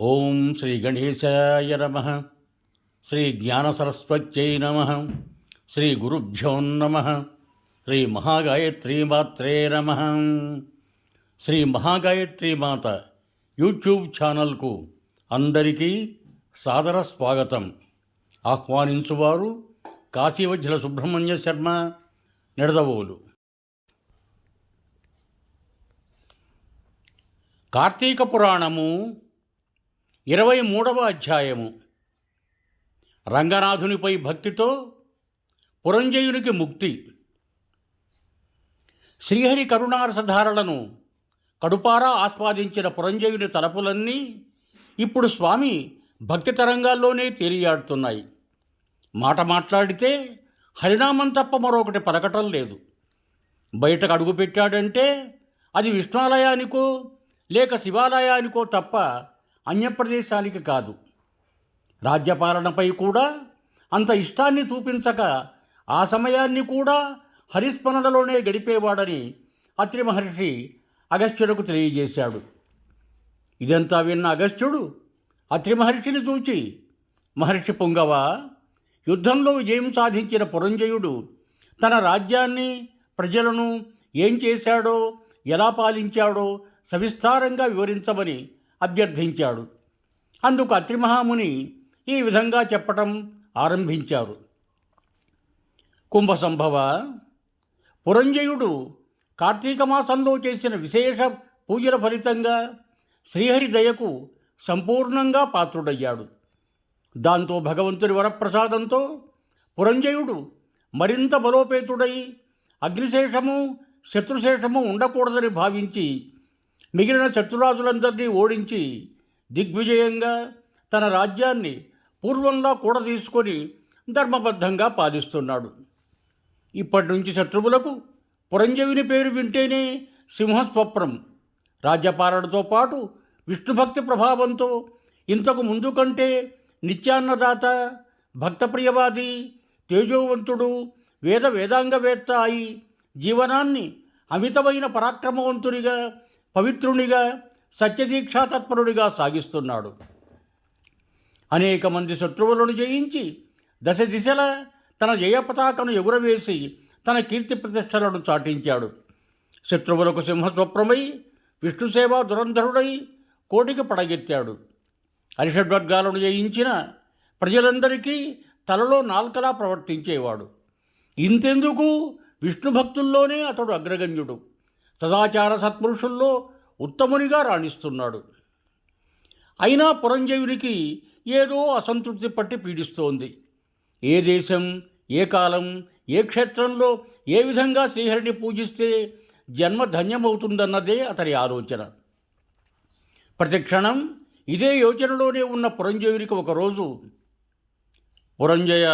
ఓం శ్రీ గణేశాయ నమ. శ్రీ జ్ఞానసరస్వత్యై నమ. శ్రీ గురుభ్యో నమ. శ్రీ మహాగాయత్రీమాత్రే నమ. శ్రీ మహాగాయత్రి మాత యూట్యూబ్ ఛానల్కు అందరికీ సాదర స్వాగతం. ఆహ్వానించువారు కాశీవజ్ర సుబ్రహ్మణ్య శర్మ నిడదవోలు. కార్తీక పురాణము ఇరవై మూడవ అధ్యాయము. రంగనాథునిపై భక్తితో పురంజయునికి ముక్తి. శ్రీహరి కరుణారసధారలను కడుపారా ఆస్వాదించిన పురంజయుని తలపులన్నీ ఇప్పుడు స్వామి భక్తి తరంగాల్లోనే తేలియాడుతున్నాయి. మాట మాట్లాడితే హరినామం తప్ప మరొకటి పలకటం లేదు. బయటకు అడుగుపెట్టాడంటే అది విష్ణాలయానికో లేక శివాలయానికో తప్ప అన్యప్రదేశానికి కాదు. రాజ్యపాలనపై కూడా అంత ఇష్టాన్ని చూపించక ఆ సమయాన్ని కూడా హరిస్మరణలోనే గడిపేవాడని అత్రి మహర్షి అగస్త్యులకు తెలియజేశాడు. ఇదంతా విన్న అగస్త్యుడు అత్రి మహర్షిని చూచి మహర్షి పొంగవ యుద్ధంలో విజయం సాధించిన పురంజయుడు? తన రాజ్యాన్ని ప్రజలను ఏం చేశాడో ఎలా పాలించాడో సవిస్తారంగా వివరించమని అభ్యర్థించాడు. అందుకు అత్రిమహాముని ఈ విధంగా చెప్పటం ఆరంభించారు. కుంభసంభవ పురంజయుడు కార్తీక మాసంలో చేసిన విశేష పూజల ఫలితంగా శ్రీహరి దయకు సంపూర్ణంగా పాత్రుడయ్యాడు. దాంతో భగవంతుని వరప్రసాదంతో పురంజయుడు మరింత బలోపేతుడై అగ్నిశేషము శత్రుశేషము ఉండకూడదని భావించి మిగిలిన శత్రురాజులందరినీ ఓడించి దిగ్విజయంగా తన రాజ్యాన్ని పూర్వంలా కూడా తీసుకొని ధర్మబద్ధంగా పాలిస్తున్నాడు. ఇప్పటి నుంచి శత్రువులకు పురంజీవిని పేరు వింటేనే సింహస్వప్నం. రాజ్యపాలనతో పాటు విష్ణుభక్తి ప్రభావంతో ఇంతకు ముందు కంటే నిత్యాన్నదాత భక్తప్రియవాది తేజోవంతుడు వేద వేదాంగవేత్త అయి జీవనాన్ని అమితమైన పరాక్రమవంతునిగా పవిత్రునిగా సత్యదీక్షాతత్పరుడిగా సాగిస్తున్నాడు. అనేక మంది శత్రువులను జయించి దశ దిశల తన జయపతాకను ఎగురవేసి తన కీర్తి ప్రతిష్టలను చాటించాడు. శత్రువులకు సింహస్వప్రమై విష్ణుసేవ దురంధరుడై కోటికి పడగెత్తాడు. అరిషడ్వర్గాలను జయించిన ప్రజలందరికీ తలలో నాల్కలా ప్రవర్తించేవాడు. ఇంతెందుకు? విష్ణు భక్తుల్లోనే అతడు అగ్రగణ్యుడు. సదాచార సత్పురుషుల్లో ఉత్తమునిగా రాణిస్తున్నాడు. అయినా పురంజీవునికి ఏదో అసంతృప్తి పట్టి పీడిస్తోంది. ఏ దేశం ఏ కాలం ఏ క్షేత్రంలో ఏ విధంగా శ్రీహరిని పూజిస్తే జన్మ ధన్యమవుతుందన్నదే అతని ఆలోచన. ప్రతిక్షణం ఇదే యోచనలోనే ఉన్న పురంజయునికి ఒకరోజు పురంజయ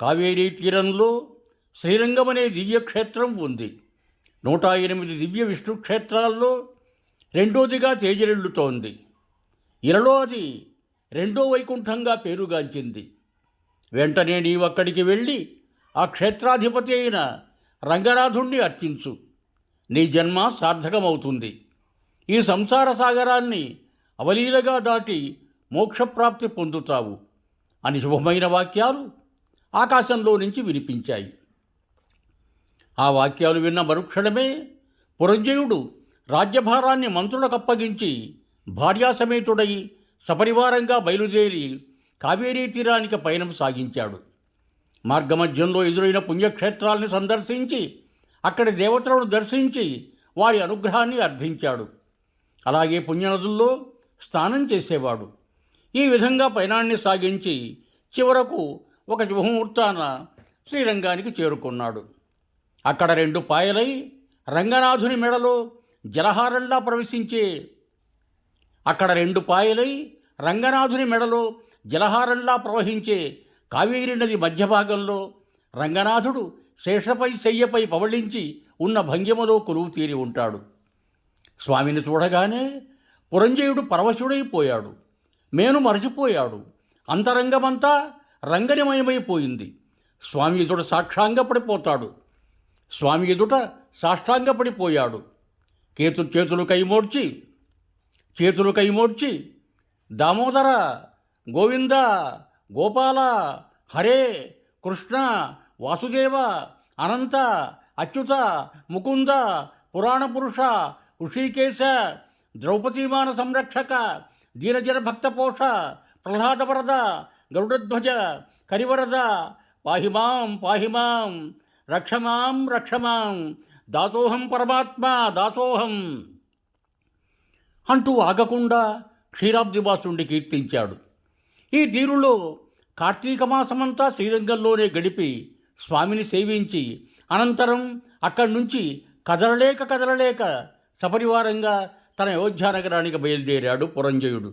కావేరీ తీరంలో శ్రీరంగం అనే దివ్యక్షేత్రం ఉంది. నూట ఎనిమిది దివ్య విష్ణు క్షేత్రాల్లో రెండోదిగా తేజరెళ్ళుతోంది ఇరలో అది రెండో వైకుంఠంగా పేరుగాంచింది. వెంటనే నీవక్కడికి వెళ్ళి ఆ క్షేత్రాధిపతి అయిన రంగనాథుణ్ణి అర్చించు. నీ జన్మ సార్థకమవుతుంది. ఈ సంసార సాగరాన్ని అవలీలగా దాటి మోక్షప్రాప్తి పొందుతావు అని శుభమైన వాక్యాలు ఆకాశంలో నుంచి వినిపించాయి. ఆ వాక్యాలు విన్న మరుక్షణమే పురంజయుడు రాజ్యభారాన్ని మంత్రులకు అప్పగించి భార్యాసమేతుడై సపరివారంగా బయలుదేరి కావేరీ తీరానికి పయనం సాగించాడు. మార్గమధ్యంలో ఎదురైన పుణ్యక్షేత్రాల్ని సందర్శించి అక్కడి దేవతలను దర్శించి వారి అనుగ్రహాన్ని అర్థించాడు అలాగే పుణ్యనదుల్లో స్నానం చేసేవాడు. ఈ విధంగా పయనాన్ని సాగించి చివరకు ఒక శుభముహూర్తాన శ్రీరంగానికి చేరుకున్నాడు. అక్కడ రెండు పాయలై రంగనాథుని మెడలో జలహారంలా ప్రవేశించే అక్కడ రెండు పాయలై రంగనాథుని మెడలో జలహారంలా ప్రవహించే కావేరీ నది మధ్య భాగంలో రంగనాథుడు శేషపై శయ్యపై పవళించి ఉన్న భంగిమలో కొలువు తీరి ఉంటాడు. స్వామిని చూడగానే పురంజయుడు పరవశుడైపోయాడు. మేను మరచిపోయాడు. అంతరంగమంతా రంగనిమయమైపోయింది. స్వామి ఎదుట సాక్షాంగపడిపోతాడు. స్వామి ఎదుట సాష్టాంగపడిపోయాడు. కేతు చేతులు కైమోడ్చి చేతులు కైమోడ్చి దామోదర గోవింద గోపాల హరే కృష్ణ వాసుదేవ అనంత అచ్యుత ముకుంద పురాణపురుష ఋషికేశ ద్రౌపదీమాన సంరక్షక ధీరజర భక్తపోష ప్రహ్లాదవరద గరుడధ్వజ కరివరద పాహిమాం పాహిమాం రక్షమాం రక్షమాం. దాతోహం పరమాత్మ దాతోహం అంటూ ఆగకుండా క్షీరాబ్దివాసుండి కీర్తించాడు. ఈ తీరులో కార్తీక మాసమంతా శ్రీరంగంలోనే గడిపి స్వామిని సేవించి అనంతరం అక్కడి నుంచి కదలలేక కదలలేక సపరివారంగా తన అయోధ్య నగరానికి బయలుదేరాడు పురంజయుడు.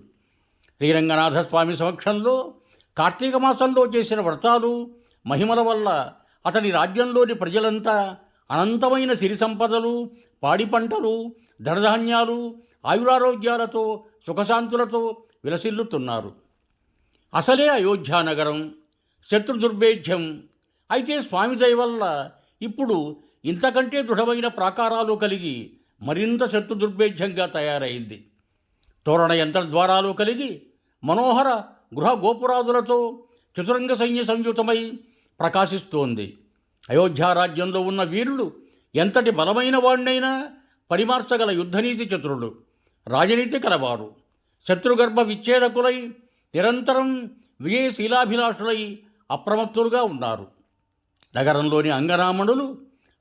శ్రీరంగనాథ స్వామి సమక్షంలో కార్తీక మాసంలో చేసిన వ్రతాలు మహిమల వల్ల అతని రాజ్యంలోని ప్రజలంతా అనంతమైన సిరి సంపదలు పాడి పంటలు ధనధాన్యాలు ఆయురారోగ్యాలతో సుఖశాంతులతో విలసిల్లుతున్నారు. అసలే అయోధ్యానగరం శత్రు దుర్భేద్యం అయితే స్వామి దయ వల్ల ఇప్పుడు ఇంతకంటే దృఢమైన ప్రాకారాలు కలిగి మరింత శత్రు దుర్భేద్యంగా తయారైంది. తోరణ యంత్ర ద్వారాలు కలిగి మనోహర గృహ గోపురాదులతో చతురంగ సైన్య సంయుతమై ప్రకాశిస్తోంది. అయోధ్యారాజ్యంలో ఉన్న వీరులు ఎంతటి బలమైన వాడినైనా పరిమార్చగల యుద్ధనీతి చతురుడు రాజనీతి కలవారు. శత్రుగర్భ విచ్ఛేదకులై నిరంతరం విజయశీలాభిలాషులై అప్రమత్తులుగా ఉన్నారు. నగరంలోని అంగరామణులు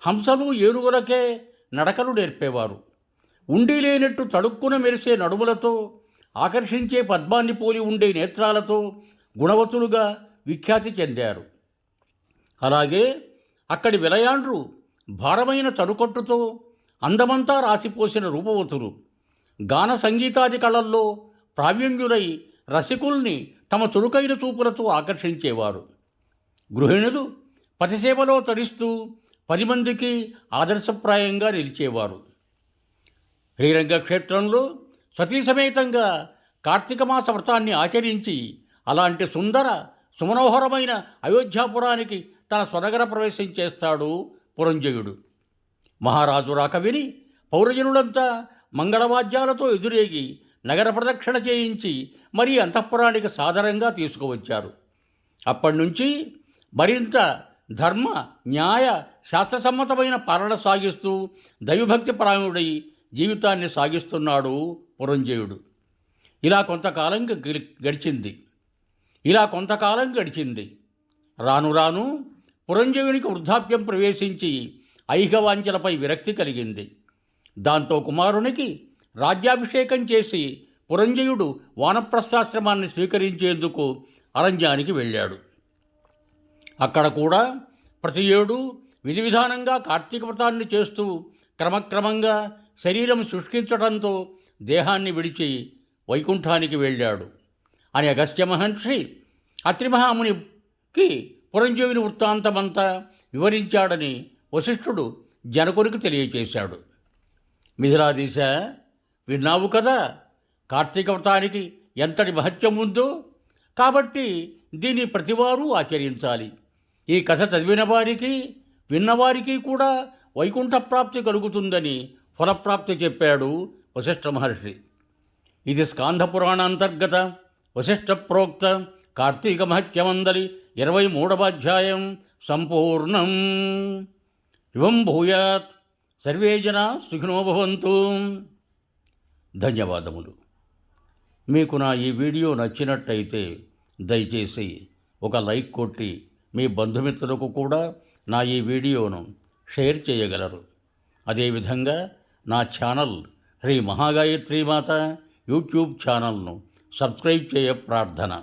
హంసలు ఏనుగులకే నడకలు నేర్పేవారు. ఉండి లేనట్టు తడుక్కున మెరిసే నడుములతో ఆకర్షించే పద్మాన్ని పోలి ఉండే నేత్రాలతో గుణవతులుగా విఖ్యాతి చెందారు. అలాగే అక్కడి విలయాండ్రు భారమైన తనుకొట్టుతో అందమంతా రాసిపోసిన రూపవతులు. గాన సంగీతాది కళల్లో ప్రావీణ్యులై రసికుల్ని తమ చురుకైన చూపులతో ఆకర్షించేవారు. గృహిణులు పతిసేవలో తరిస్తూ పది మందికి ఆదర్శప్రాయంగా నిలిచేవారు. శ్రీరంగ క్షేత్రంలో సతీ సమేతంగా కార్తీక మాస వ్రతాన్ని ఆచరించి అలాంటి సుందర సుమనోహరమైన అయోధ్యాపురానికి తన స్వనగర ప్రవేశం చేస్తాడు పురంజయుడు. మహారాజు రాక విని పౌరజనులంతా మంగళవాద్యాలతో ఎదురేగి నగర ప్రదక్షిణ చేయించి మరీ అంతఃపురానికి సాదరంగా తీసుకువచ్చారు. అప్పటి నుంచి మరింత ధర్మ న్యాయ శాస్త్రసమ్మతమైన పాలన సాగిస్తూ దైవభక్తి పరాయణుడై జీవితాన్ని సాగిస్తున్నాడు పురంజయుడు. ఇలా కొంతకాలం గడిచింది. ఇలా కొంతకాలం గడిచింది. రాను రాను పురంజీవునికి వృద్ధాప్యం ప్రవేశించి ఐహికవాంఛలపై విరక్తి కలిగింది. దాంతో కుమారునికి రాజ్యాభిషేకం చేసి పురంజయుడు వానప్రస్థాశ్రమాన్ని స్వీకరించేందుకు అరణ్యానికి వెళ్ళాడు. అక్కడ కూడా ప్రతి ఏడు విధి విధానంగా కార్తీక వ్రతాన్ని చేస్తూ క్రమక్రమంగా శరీరం శుష్కించడంతో దేహాన్ని విడిచి వైకుంఠానికి వెళ్ళాడు. అని అగస్త్య మహర్షి అత్రిమహామునికి పురంజీవిని వృత్తాంతమంతా వివరించాడని వశిష్ఠుడు జనకునికి తెలియచేశాడు. మిథిలాదీశ విన్నావు కదా కార్తీక వ్రతానికి ఎంతటి మహత్యం ఉందో? కాబట్టి దీన్ని ప్రతివారు ఆచరించాలి. ఈ కథ చదివిన వారికి విన్నవారికి కూడా వైకుంఠ ప్రాప్తి కలుగుతుందని ఫలప్రాప్తి చెప్పాడు వశిష్ఠ మహర్షి. ఇది స్కాంధపురాణ అంతర్గత వశిష్ఠ ప్రోక్త కార్తీక మహత్యమందలి ఇరవై మూడవ అధ్యాయం సంపూర్ణం. ఇవం భూయాత్. సర్వే జనా సుఖినోభవంతు ధన్యవాదములు. మీకు నా ఈ వీడియో నచ్చినట్టయితే దయచేసి ఒక లైక్ కొట్టి మీ బంధుమిత్రులకు కూడా నా ఈ వీడియోను షేర్ చేయగలరు. అదేవిధంగా నా ఛానల్ శ్రీ మహాగాయత్రి మాత యూట్యూబ్ ఛానల్ను సబ్స్క్రైబ్ చేయ ప్రార్థన.